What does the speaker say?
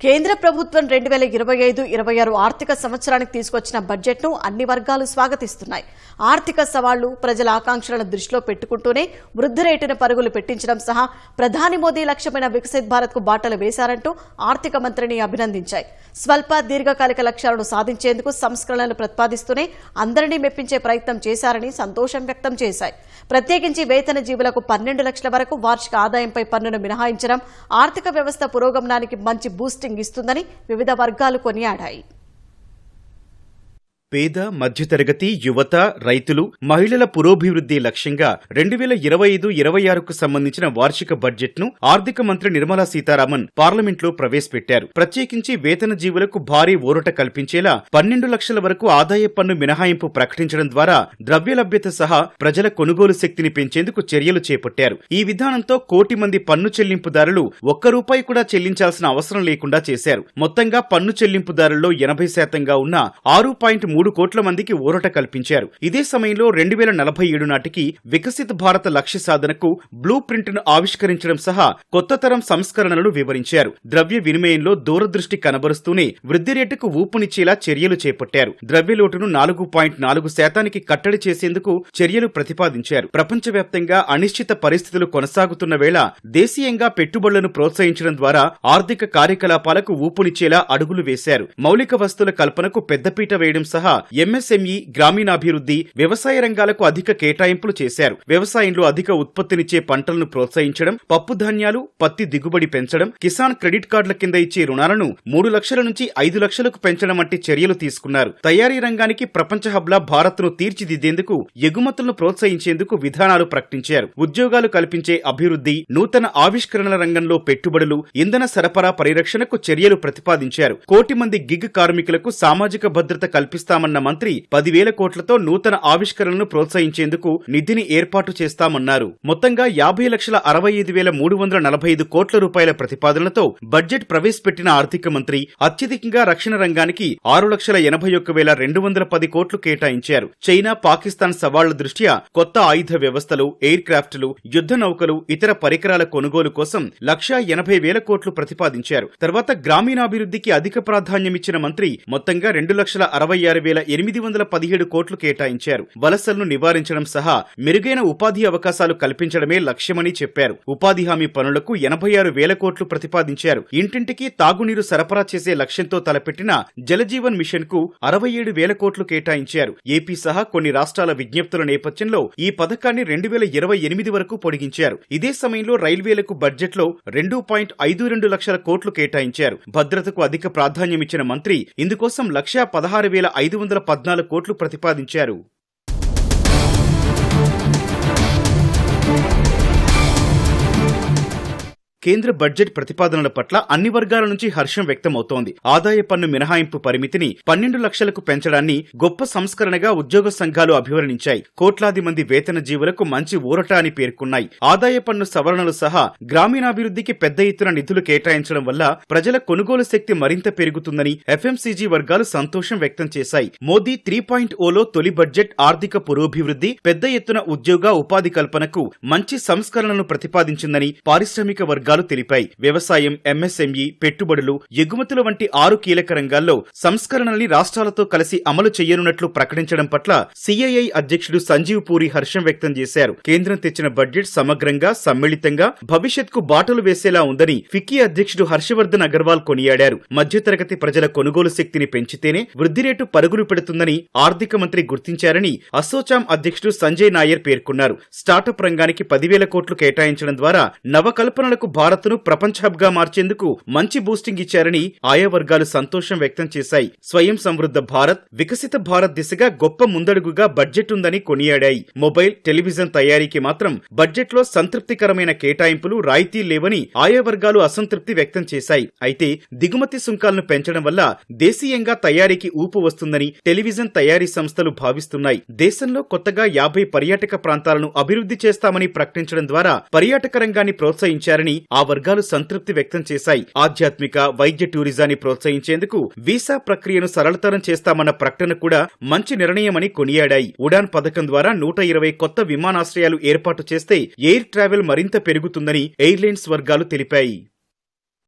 కేంద్ర ప్రభుత్వం రెండు వేల ఇరవై ఐదు ఇరవై ఆరు ఆర్థిక సంవత్సరానికి తీసుకొచ్చిన బడ్జెట్ను అన్ని వర్గాలు స్వాగతిస్తున్నాయి. ఆర్థిక సవాళ్ళు ప్రజల ఆకాంక్షలను దృష్టిలో పెట్టుకుంటూనే వృద్ధి రేటును పరుగులు పెట్టించడం సహా ప్రధాని మోదీ లక్ష్యమైన వికసిత్ భారత్కు బాటలు వేశారంటూ ఆర్థిక మంత్రిని అభినందించాయి. స్వల్ప దీర్ఘకాలిక లక్ష్యాలను సాధించేందుకు సంస్కరణలు ప్రతిపాదిస్తూనే అందరినీ మెప్పించే ప్రయత్నం చేశారని సంతోషం వ్యక్తం చేశాయి. ప్రత్యేకించి వేతన జీవులకు పన్నెండు లక్షల వరకు వార్షిక ఆదాయంపై పన్నును మినహాయించడం ఆర్థిక వ్యవస్థ పురోగమనానికి మంచి బూస్టింగ్ ఇస్తుందని వివిధ వర్గాలు కొనియాడాయి. పేద మధ్యతరగతి యువత రైతులు మహిళల పురోభివృద్ధి లక్ష్యంగా రెండు వేల ఇరవై ఐదు ఇరవై ఆరుకు సంబంధించిన వార్షిక బడ్జెట్ను ఆర్థిక మంత్రి నిర్మలా సీతారామన్ పార్లమెంట్లో ప్రవేశపెట్టారు. ప్రత్యేకించి వేతన జీవులకు భారీ ఊరట కల్పించేలా పన్నెండు లక్షల వరకు ఆదాయ పన్ను మినహాయింపు ప్రకటించడం ద్వారా ద్రవ్యలభ్యత సహా ప్రజల కొనుగోలు శక్తిని పెంచేందుకు చర్యలు చేపట్టారు. ఈ విధానంతో కోటి మంది పన్ను చెల్లింపుదారులు ఒక్క రూపాయి కూడా చెల్లించాల్సిన అవసరం లేకుండా చేశారు. మొత్తంగా పన్ను చెల్లింపుదారుల్లో ఎనభై శాతంగా ఉన్న ఆరు పాయింట్ మూడు కోట్ల మందికి ఊరట కల్పించారు. ఇదే సమయంలో రెండు వేల నలభై ఏడు నాటికి వికసిత భారత లక్ష్య సాధనకు బ్లూ ప్రింట్ను ఆవిష్కరించడం సహా కొత్త తరం సంస్కరణలు వివరించారు. ద్రవ్య వినిమయంలో దూరదృష్టి కనబరుస్తూనే వృద్ధి రేటుకు ఊపునిచ్చేలా చర్యలు చేపట్టారు. ద్రవ్యలోటును నాలుగు పాయింట్ నాలుగు శాతానికి కట్టడి చేసేందుకు చర్యలు ప్రతిపాదించారు. ప్రపంచవ్యాప్తంగా అనిశ్చిత పరిస్థితులు కొనసాగుతున్న వేళ దేశీయంగా పెట్టుబడులను ప్రోత్సహించడం ద్వారా ఆర్థిక కార్యకలాపాలకు ఊపునిచ్చేలా అడుగులు వేశారు. మౌలిక వస్తువుల కల్పనకు పెద్దపీట వేయడం సహా ఎంఎస్ఎంఈ గ్రామీణాభివృద్ధి వ్యవసాయ రంగాలకు అధిక కేటాయింపులు చేశారు. వ్యవసాయంలో అధిక ఉత్పత్తినిచ్చే పంటలను ప్రోత్సహించడం పప్పు ధాన్యాలు పత్తి దిగుబడి పెంచడం కిసాన్ క్రెడిట్ కార్డుల కింద ఇచ్చే రుణాలను మూడు లక్షల నుంచి ఐదు లక్షలకు పెంచడం వంటి చర్యలు తీసుకున్నారు. తయారీ రంగానికి ప్రపంచ హబ్లా భారత్ను తీర్చిదిద్దేందుకు ఎగుమతులను ప్రోత్సహించేందుకు విధానాలు ప్రకటించారు. ఉద్యోగాలు కల్పించే అభివృద్ధి నూతన ఆవిష్కరణల రంగంలో పెట్టుబడులు ఇంధన సరఫరా పరిరక్షణకు చర్యలు ప్రతిపాదించారు. కోటి మంది గిగ్ కార్మికులకు సామాజిక భద్రత చేస్తామన్న మంత్రి పదివేల కోట్లతో నూతన ఆవిష్కరణలను ప్రోత్సహించేందుకు నిధిని ఏర్పాటు చేస్తామన్నారు. మొత్తంగా యాభై లక్షల అరవై ఐదు వేల మూడు వందల నలభై ఐదు కోట్ల రూపాయల ప్రతిపాదనలతో బడ్జెట్ ప్రవేశపెట్టిన ఆర్థిక మంత్రి అత్యధికంగా రక్షణ రంగానికి ఆరు లక్షల ఎనభై ఒక్క వేల రెండు వందల పది కోట్లు కేటాయించారు. చైనా పాకిస్తాన్ సవాళ్ళ దృష్ట్యా కొత్త ఆయుధ వ్యవస్థలు ఎయిర్ క్రాఫ్ట్లు యుద్ధ నౌకలు ఇతర పరికరాల కొనుగోలు కోసం లక్షా ఎనభై వేల కోట్లు ప్రతిపాదించారు. తర్వాత గ్రామీణాభివృద్ధికి అధిక ప్రాధాన్యమిచ్చిన మంత్రి మొత్తంగా రెండు లక్షల అరవై ఆరు వేల ఎనిమిది వందల పదిహేడు కోట్లు కేటాయించారు. వలసలను నివారించడం సహా మెరుగైన ఉపాధి అవకాశాలు కల్పించడమే లక్ష్యమని చెప్పారు. ఉపాధి హామీ పనులకు ఎనభై ఆరు వేల కోట్లు ప్రతిపాదించారు. ఇంటింటికి తాగునీరు సరఫరా చేసే లక్ష్యంతో తలపెట్టిన జలజీవన్ మిషన్కు అరవై ఏడు వేల కోట్లు కేటాయించారు. ఏపీ సహా కొన్ని రాష్ట్రాల విజ్ఞప్తుల నేపథ్యంలో ఈ పథకాన్ని రెండు వేల ఇరవై ఎనిమిది వరకు పొడిగించారు. ఇదే సమయంలో రైల్వేలకు బడ్జెట్లో రెండు పాయింట్ ఐదు రెండు లక్షల కోట్లు కేటాయించారు. భద్రతకు అధిక ప్రాధాన్యమిచ్చిన మంత్రి ఇందుకోసం లక్షా పదహారు వేల ఐదు వందల పద్నాలుగు కోట్లు ప్రతిపాదించారు. కేంద్ర బడ్జెట్ ప్రతిపాదనల పట్ల అన్ని వర్గాల నుంచి హర్షం వ్యక్తమవుతోంది. ఆదాయ పన్ను మినహాయింపు పరిమితిని పన్నెండు లక్షలకు పెంచడాన్ని గొప్ప సంస్కరణగా ఉద్యోగ సంఘాలు అభివర్ణించాయి. కోట్లాది మంది వేతన జీవులకు మంచి ఊరట అని పేర్కొన్నాయి. ఆదాయ పన్ను సవరణలు సహా గ్రామీణాభివృద్ధికి పెద్ద ఎత్తున నిధులు కేటాయించడం వల్ల ప్రజల కొనుగోలు శక్తి మరింత పెరుగుతుందని ఎఫ్ఎంసీజీ వర్గాలు సంతోషం వ్యక్తం చేశాయి. మోదీ త్రీ పాయింట్ ఓలో తొలి బడ్జెట్ ఆర్థిక పురోభివృద్ధి పెద్ద ఎత్తున ఉద్యోగ ఉపాధి కల్పనకు మంచి సంస్కరణలను ప్రతిపాదించిందని పారిశ్రామిక వర్గాలు తెలిపాయి. వ్యవసాయం ఎంఎస్ఎంఈ పెట్టుబడులు ఎగుమతుల వంటి ఆరు కీలక రంగాల్లో సంస్కరణల్ని రాష్ట్రాలతో కలిసి అమలు చేయనున్నట్లు ప్రకటించడం పట్ల సిఐఐ అధ్యక్షుడు సంజీవ్ పూరి హర్షం వ్యక్తం చేశారు. కేంద్రం తెచ్చిన బడ్జెట్ సమగ్రంగా సమ్మిళితంగా భవిష్యత్కు బాటలు వేసేలా ఉందని ఫిక్కీ అధ్యక్షుడు హర్షవర్ధన్ అగర్వాల్ కొనియాడారు. మధ్యతరగతి ప్రజల కొనుగోలు శక్తిని పెంచితేనే వృద్ధి రేటు పరుగులు పెడుతుందని ఆర్థిక మంత్రి గుర్తించారని అసోచాం అధ్యక్షుడు సంజయ్ నాయర్ పేర్కొన్నారు. స్టార్టప్ రంగానికి పదివేల కోట్లు కేటాయించడం ద్వారా నవకల్పనలకు భారత్ను ప్రపంచ హబ్గా మార్చేందుకు మంచి బూస్టింగ్ ఇచ్చారని ఆయా వర్గాలు సంతోషం వ్యక్తం చేశాయి. స్వయం సమృద్ధ భారత్ వికసిత భారత్ దిశగా గొప్ప ముందడుగుగా బడ్జెట్ ఉందని కొనియాడాయి. మొబైల్ టెలివిజన్ తయారీకి మాత్రం బడ్జెట్లో సంతృప్తికరమైన కేటాయింపులు రాయితీ లేవని ఆయా వర్గాలు అసంతృప్తి వ్యక్తం చేశాయి. అయితే దిగుమతి సుంకాలను పెంచడం వల్ల దేశీయంగా తయారీకి ఊపు వస్తుందని టెలివిజన్ తయారీ సంస్థలు భావిస్తున్నాయి. దేశంలో కొత్తగా యాభై పర్యాటక ప్రాంతాలను అభివృద్ధి చేస్తామని ప్రకటించడం ద్వారా పర్యాటక రంగాన్ని ప్రోత్సహించారని ఆ వర్గాలు సంతృప్తి వ్యక్తం చేశాయి. ఆధ్యాత్మిక వైద్య టూరిజాన్ని ప్రోత్సహించేందుకు వీసా ప్రక్రియను సరళతరం చేస్తామన్న ప్రకటన కూడా మంచి నిర్ణయమని కొనియాడాయి. ఉడాన్ పథకం ద్వారా నూట ఇరవై కొత్త విమానాశ్రయాలు ఏర్పాటు చేస్తే ఎయిర్ ట్రావెల్ మరింత పెరుగుతుందని ఎయిర్లైన్స్ వర్గాలు తెలిపాయి.